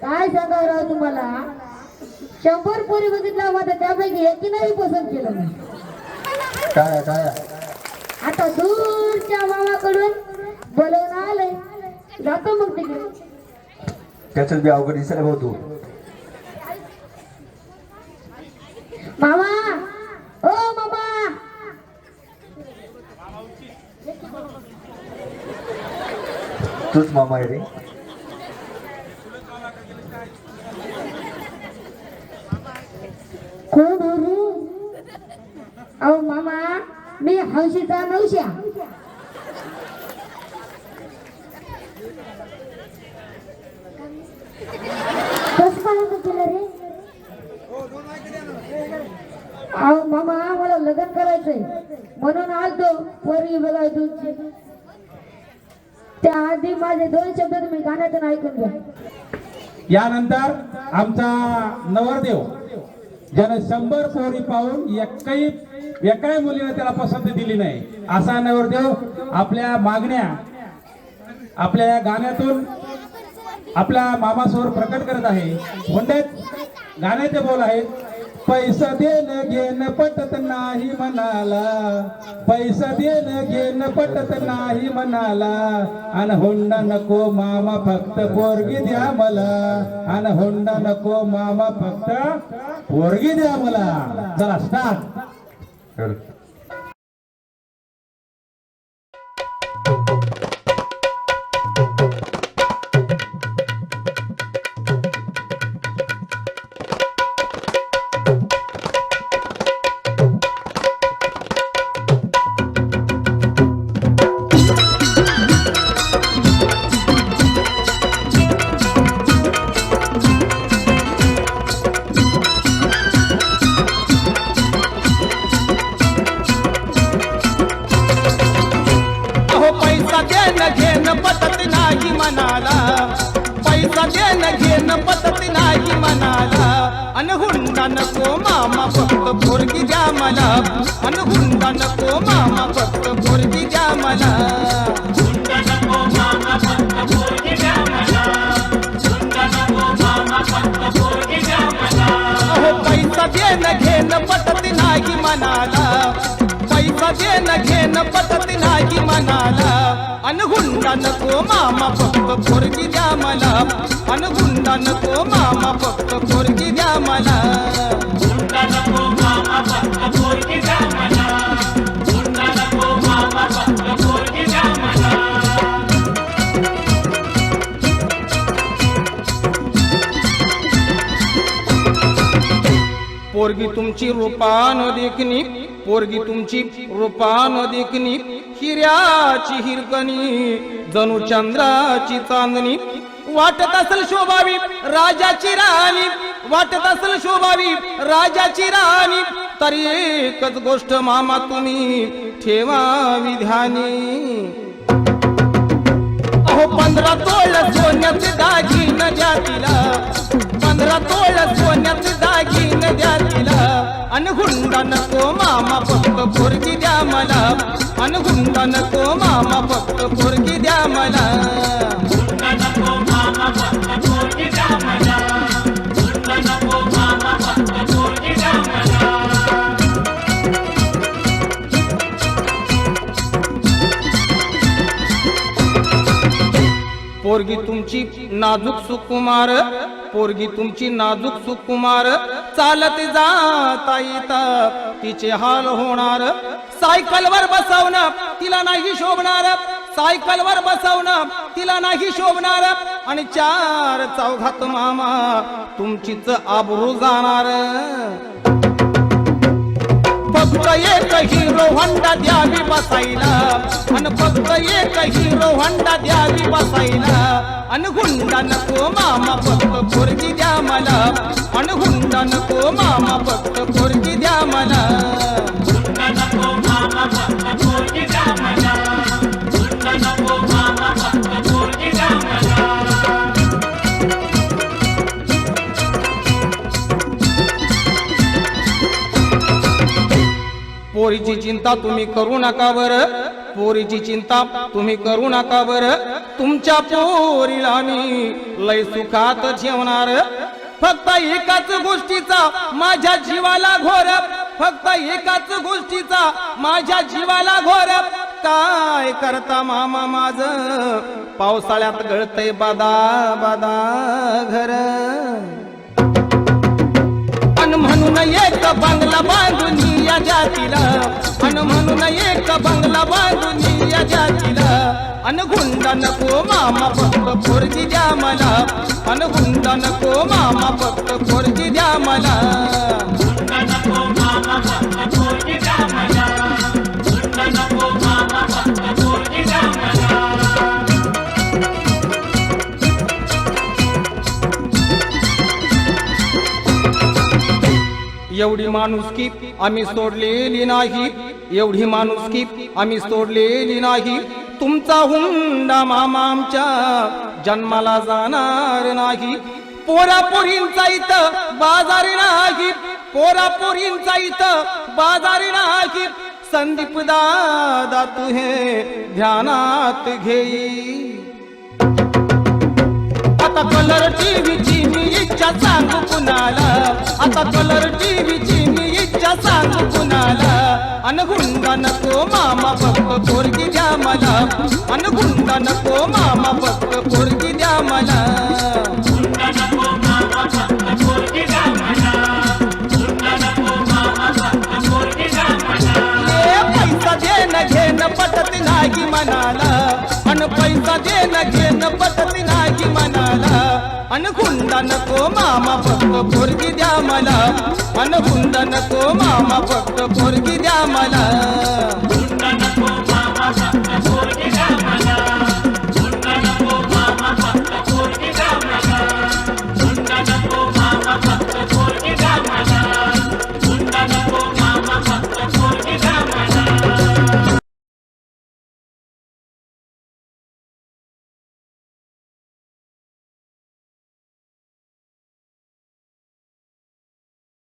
काय सांगावं राव तुम्हाला? शंभर पोरी बघितला माझा त्यापैकी एकीनंही पसंत केलं नाही. काय काय आता दूरच्या मामाकडून बोलवून आलंय. जातो मग तिकडे. त्याच बी अवघड दिसायला भाऊ तू. मामा! ओ मामा! तूच मामा आहे रे. कोण हो रे अहो मामा मी हौशीचा नवश्या कसं काय केलं रे? अहो मामा मला लग्न करायचंय. म्हणून आलतो पोरगी बघाय तुमची. त्याआधी माझे दोन शब्द तुम्ही गाण्यातून ऐकून घ्या. यानंतर आमचा नवरदेव. ज्यानं शंभर पोरी पाहून एकही एकाही मुलीने त्याला पसंती दिली नाही. असा नवरदेव आपल्या मागण्या आपल्या या गाण्यातून आपल्या मामासमोर प्रकट करत आहे. हुंड्यात गाण्याचे बोल आहेत. पैसा देणं घेणं पटत नाही म्हणाला. पैसा देणं घेणं पटत नाही म्हणाला. अन हुंडा नको मामा फक्त पोरगी द्या मला. अन हुंडा नको मामा फक्त पोरगी द्या मला. चला स्टार्ट अनहुंडा नको मामा फक्त पोरगी द्या मला. अनहुंडा नको मामा फक्त पोरगी द्या मला. पैसा घेन घेन पतत नाही मनाला पैसा घेन घेन पतत नाही मनाला अनगुंडा नको मामा फक्त पोरगी द्या मला अनगुंडा नको मामा फक्त पोरगी द्या मला पोरगी तुमची रूपान देखणी पोरगी तुमची रूपान देखणी हिऱ्याची हिरकणी जणू चंद्राची चांदणी. वाटत असल शोभावी राजाची राणी वाटत असल शोभावी राजाची राणी. तरी एकच गोष्ट मामा तुम्ही ठेवावी ध्यानी. अहो पंधरा तोळ सोन्याचे दागिन द्या तिला. पंधरा तोळ सोन्याचे दागिन द्या तिला. अनगुंडा नको मामा फक्त पोरगी द्या मला. अनगुंडा नको मामा फक्त पोरगी द्या मला. पोरगी तुमची नाजूक सुकुमार पोरगी तुमची नाजूक सुकुमार. चालत जाता येता तिचे हाल होणार. सायकलवर बसवणं तिला नाही शोभणार. सायकलवर बसवणं तिला नाही शोभणार. आणि चार चौघात मामा तुमचीच आबरू जाणार. फक्त एक हिरो होंडा द्यावी बसायला. अन फक्त एक हिरो होंडा द्यावी बसायला. अन हुंडा नको मामा फक्त पोरगी द्या मला. अन हुंडा नको मामा फक्त पोरगी द्या मला. पोरीची चिंता तुम्ही करू नका बर पोरीची चिंता तुम्ही करू नका बर तुमच्या पोरीला मी लय सुखात ठेवणार फक्त एकाच गोष्टीचा माझ्या जीवाला घोर. फक्त एकाच गोष्टीचा माझ्या जीवाला घोर. काय करता मामा माझ? पावसाळ्यात गळतय बादा बादा घर. पण म्हणून एक बांधला बांधून या जातीला. अन म्हणून एक बंगला बांधून या जातीला. अन गुंडा नको मामा फक्त पोरगी द्या मला. अन गुंडा नको मामा फक्त पोरगी द्या मला. एवढी माणुसकी आम्ही सोडलेली नाही. एवढी माणुसकी आम्ही सोडलेली नाही. तुमचा हुंडा मामा आमच्या जन्माला जाणार नाही. पोरापोरींचा इथं बाजार नाही. पोरापोरींचा इथं बाजार नाही. संदीप दादा तुहे हे ध्यानात घेई. आता कलर टीव्हीची मी इच्छा सांगू कुणाला? आता कलर टीव्हीची मी इच्छा सांगू कुणाला? अन गुंडा नको मामा फक्त पोरगी द्या मला. अन गुंडा नको मामा फक्त पोरगी द्या मला. घेणं पटत नाही मनाला अन पैसा देणं घेणं पटत नाही मनाला. अन नको मामा फक्त पोरगी द्या मला. अन नको मामा फक्त पोरगी द्या मला.